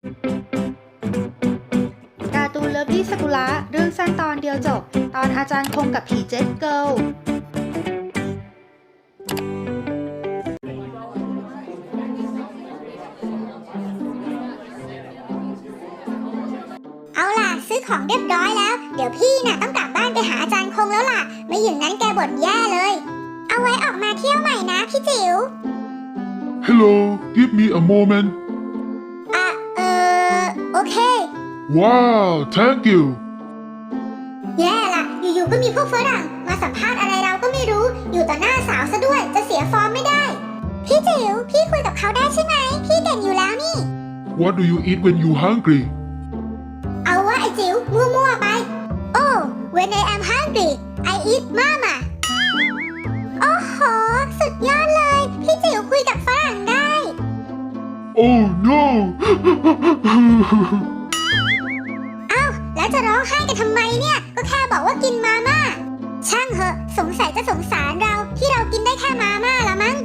การ์ตูนเลิฟลี่สกุละเรื่องสั้นตอนเดียวจบ ตอนอาจารย์คงกับผีเจ็ตเกิลเอาล่ะ ซื้อของเรียบร้อยแล้ว เดี๋ยวพี่น่ะต้องกลับบ้านไปหาอาจารย์คงแล้วล่ะ ไม่อย่างนั้นแกบ่นแย่เลย เอาไว้ออกมาเที่ยวใหม่นะพี่จิ๋ว Hello, give me a moment. Wow, thank you. แย่ล่ะอยู่ๆก็มีพวกฝรั่งมาสัมภาษณ์อะไรเราก็ไม่รู้ อยู่ต่อหน้าสาวซะด้วย จะเสียฟอร์มไม่ได้ พี่จิ๋วพี่คุยกับเขาได้ใช่ไหม พี่เก่งอยู่แล้วนี่ What do you eat when you hungry? เอาว่าไอ้จิ๋วมั่วๆไปโอ้ when I am hungry I eat mama โอ้โห สุดยอดเลย พี่จิ๋วคุยกับฝรั่งได้ Oh no! แล้วจะร้องไห้กันทำไมเนี่ย ก็แค่บอกว่ากินมาม่า ช่างเหอะ สงสัยจะสงสารเราที่เรากินได้แค่มาม่าละมั้ง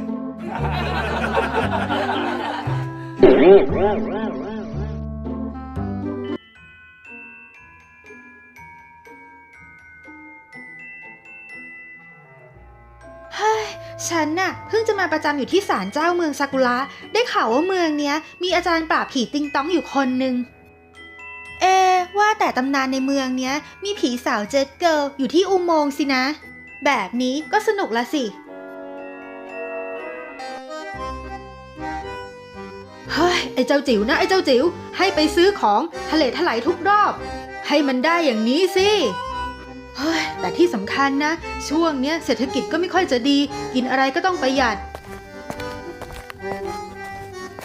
เฮ้ย ฉันน่ะเพิ่งจะมาประจำอยู่ที่ศาลเจ้าเมืองซากุระ ได้ข่าวว่าเมืองเนี้ย มีอาจารย์ปราบผีติงต้องอยู่คนหนึ่ง ว่าแต่ตำนานในเมืองเนี้ย มีผีสาวเจ็ตเกิลอยู่ที่อุโมงค์สินะ แบบนี้ก็สนุกละสิ เฮ้ย ไอ้เจ้าจิ๋วนะ ไอ้เจ้าจิ๋วให้ไปซื้อของทะเลถลายทุกรอบ ให้มันได้อย่างนี้สิเฮ้ยแต่ที่สำคัญนะ ช่วงเนี้ยเศรษฐกิจก็ไม่ค่อยจะดี กินอะไรก็ต้องประหยัด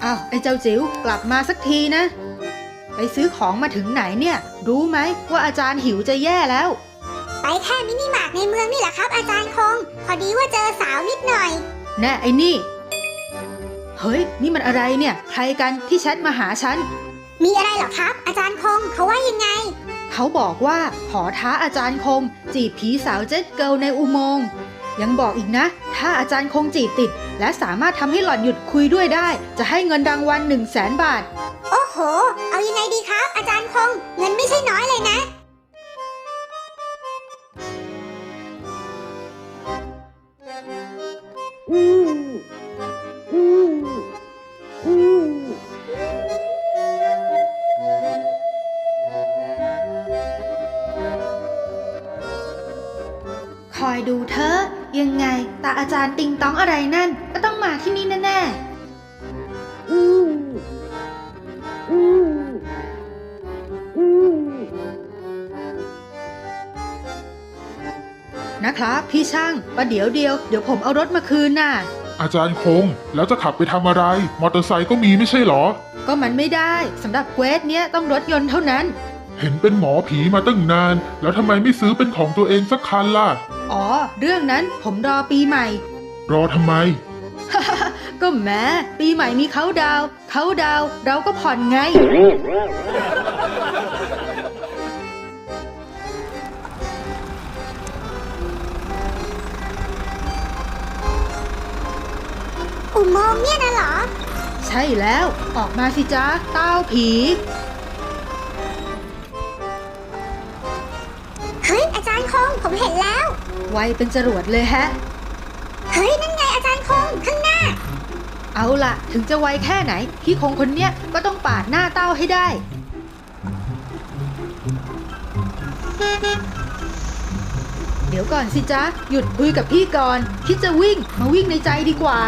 อ้าวไอ้เจ้าจิ๋วกลับมาสักทีนะ ไปซื้อของมาถึงไหนเนี่ย รู้ไหมว่าอาจารย์หิวจะแย่แล้ว ไปแค่มินิมาร์ทในเมืองนี่แหละครับ อาจารย์คง พอดีว่าเจอสาวนิดหน่อย แน่ไอ้นี่ เฮ้ย นี่มันอะไรเนี่ย ใครกันที่แชทมาหาฉัน มีอะไรเหรอครับ อาจารย์คงเขาว่ายังไง เขาบอกว่าขอท้าอาจารย์คง จีบผีสาวเจ็ตเกิลในอุโมงค์ยังบอกอีกนะ ถ้าอาจารย์คงจีบติด และสามารถทำให้หล่อนหยุดคุยด้วยได้ จะให้เงินรางวัล1 0 0 0 0แสนบาท โอ้โห เอา อยดูเธอะยังไงตาอาจารย์ติงต้องอะไรนั่น ก็ต้องมาที่นี่แน่ๆนะครับ พี่ช่างประเดี๋ยวเดียว เดี๋ยวผมเอารถมาคืนน่ะ อาจารย์คง แล้วจะขับไปทำอะไร มอเตอร์ไซค์ก็มีไม่ใช่เหรอ ก็มันไม่ได้สำหรับเควสเนี้ยต้องรถยนต์เท่านั้น เห็นเป็นหมอผีมาตั้งนาน แล้วทำไมไม่ซื้อเป็นของตัวเองสักคันล่ะ อ๋อ เรื่องนั้นผมรอปีใหม่ รอทำไม ก็แม้ปีใหม่มีเขาดาวน์เขาดาวน์เราก็ผ่อนไง อุโมงค์เนี่ยนะเหรอ ใช่แล้ว ออกมาสิจ๊ะเต้าผี เฮ้ย อาจารย์คงผมเห็นแล้ว ไวเป็นจรวดเลยแฮะ เฮ้ย นั่นไงอาจารย์คงข้างหน้า เอาล่ะ ถึงจะไวแค่ไหน พี่คงคนเนี้ยก็ต้องปาดหน้าเต้าให้ได้ เดี๋ยวก่อนสิจ๊ะ หยุดคุยกับพี่ก่อน คิดจะวิ่งมาวิ่งในใจดีกว่า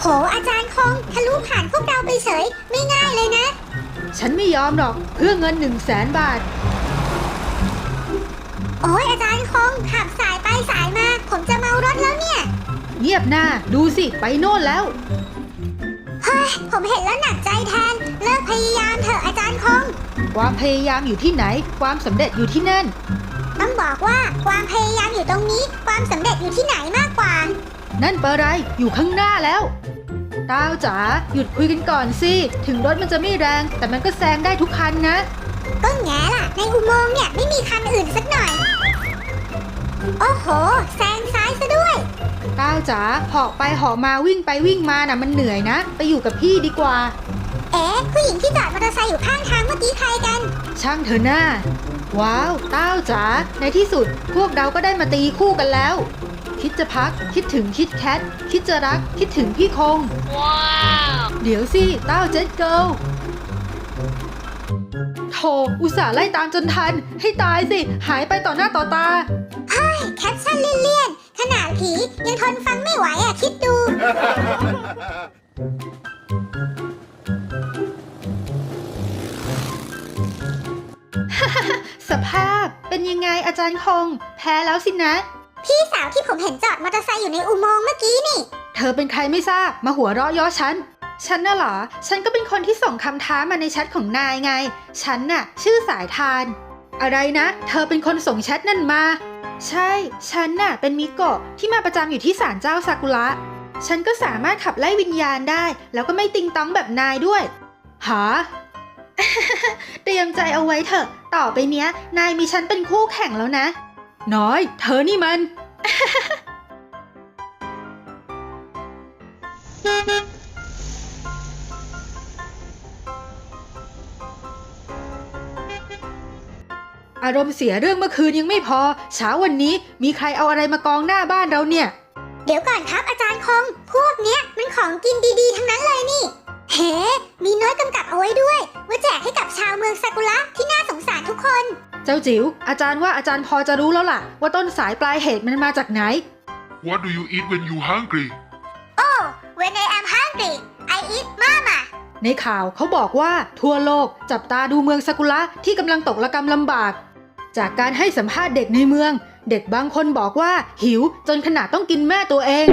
โห อาจารย์คงทะลุผ่านพวกเราไปเฉย ไม่ง่ายเลยนะ ฉันไม่ยอมหรอกเพื่อเงินหนึ่งแสนบาท โอ้ยอาจารย์คงขับสายไปสายมา ผมจะเมารถแล้วเนี่ย เงียบหน้า ดูสิ ไปโน่นแล้ว เฮ้ย ผมเห็นแล้วหนักใจแทน เลิกพยายามเถอะอาจารย์คง ความพยายามอยู่ที่ไหน ความสำเร็จอยู่ที่นั่น ต้องบอกว่าความพยายามอยู่ตรงนี้ ความสำเร็จอยู่ที่ไหนมากกว่า นั่นเปะไรอยู่ข้างหน้าแล้วต้าวจ๋าหยุดคุยกันก่อนสิ ถึงรถมันจะไม่แรง แต่มันก็แซงได้ทุกคันนะ ก็แง่ล่ะ ในอุโมงค์เนี่ยไม่มีคันอื่นสักหน่อย โอ้โห แซงซ้ายซะด้วยต้าวจ๋าเหาะไปเหาะมาวิ่งไปวิ่งมาน่ะมันเหนื่อยนะ ไปอยู่กับพี่ดีกว่า เอ๊ะญิงที่จอดมอเตอร์ไซค์อยู่ข้างทางเมื่อกี้ใครกัน ช่างเธอหน้า ว้าวเต้าจ๋าในที่สุดพวกเราก็ได้มาตีคู่กันแล้ว คิดจะพัก คิดถึงคิดแคท คิดจะรัก คิดถึงพี่คง ว้าว เดี๋ยวสิเต้าเจ็ดเกิล โธ่อุตส่าห์ไล่ตามจนทัน ให้ตายสิ หายไปต่อหน้าต่อตาแคปชั่นเลี่ยนๆขนาดผียังทนฟังไม่ไหวอะ คิดดู สภาพเป็นยังไงอาจารย์คง แพ้แล้วสินะ พี่สาวที่ผมเห็นจอดมอเตอร์ไซค์อยู่ในอุโมงค์เมื่อกี้นี่ เธอเป็นใครไม่ทราบมาหัวเราะเย่อฉัน ฉันน่ะเหรอ ฉันก็เป็นคนที่ส่งคำท้ามาในแชทของนายไง ฉันน่ะ ชื่อสายทาน อะไรนะ เธอเป็นคนส่งแชทนั่นมา ใช่ ฉันน่ะ เป็นมิโกะที่มาประจำอยู่ที่ศาลเจ้าซากุระ ฉันก็สามารถขับไล่วิญญาณได้ แล้วก็ไม่ติงต้องแบบนายด้วยหาเตรียมใจเอาไว้เถอะ ต่อไปเนี้ย นายมีฉันเป็นคู่แข่งแล้วนะ น้อย เธอนี่มัน อารมณ์เสียเรื่องเมื่อคืนยังไม่พอ เช้าวันนี้มีใครเอาอะไรมากองหน้าบ้านเราเนี่ย เดี๋ยวก่อนครับอาจารย์คง พวกเนี้ยมันของกินดีๆ ทั้งนั้นเลยนี่ เฮ้ มีโน้ตกำกับเอาไว้ด้วย ว่าแจกให้กับชาวเมืองซากุระที่น่าสงสารทุกคน เจ้าจิ๋วอาจารย์ว่าอาจารย์พอจะรู้แล้วล่ะ ว่าต้นสายปลายเหตุมันมาจากไหน What do you eat when you hungry Oh when I am hungry I eat mama ในข่าวเขาบอกว่าทั่วโลกจับตาดูเมืองซากุระที่กำลังตกระกรรมลำบาก จากการให้สัมภาษณ์เด็กในเมือง เด็กบางคนบอกว่าหิวจนขนาดต้องกินแม่ตัวเอง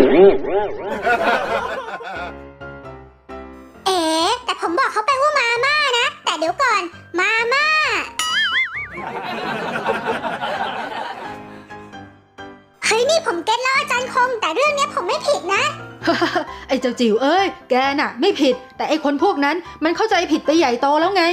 เอ๋แต่ผมบอกเขาไปว่ามาม่านะ แต่เดี๋ยวก่อน มาม่า เฮ้ยนี่ผมเก็ตแล้วอาจารย์คง แต่เรื่องเนี้ยผมไม่ผิดนะ ไอ้เจ้าจิ๋วเอ้ย แกน่ะ ไม่ผิด แต่ไอ้คนพวกนั้นมันเข้าใจผิดไปใหญ่โตแล้วไง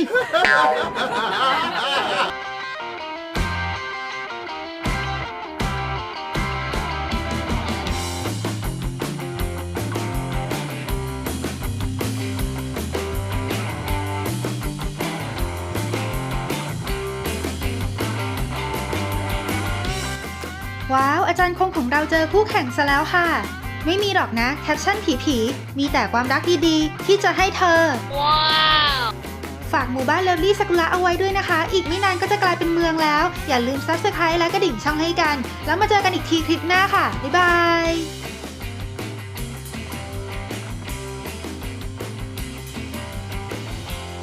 ว้าว อาจารย์คงของเราเจอคู่แข่งซะแล้วค่ะ ไม่มีหรอกนะแคปชั่นผีๆ มีแต่ความรักดีๆ ที่จะให้เธอ ว้าว ฝากหมู่บ้านเลิฟลี่ซากุระเอาไว้ด้วยนะคะ อีกไม่นานก็จะกลายเป็นเมืองแล้ว อย่าลืมซับสไครต์และกระดิ่งช่องให้กัน แล้วมาเจอกันอีกทีคลิปหน้าค่ะ บ๊ายบาย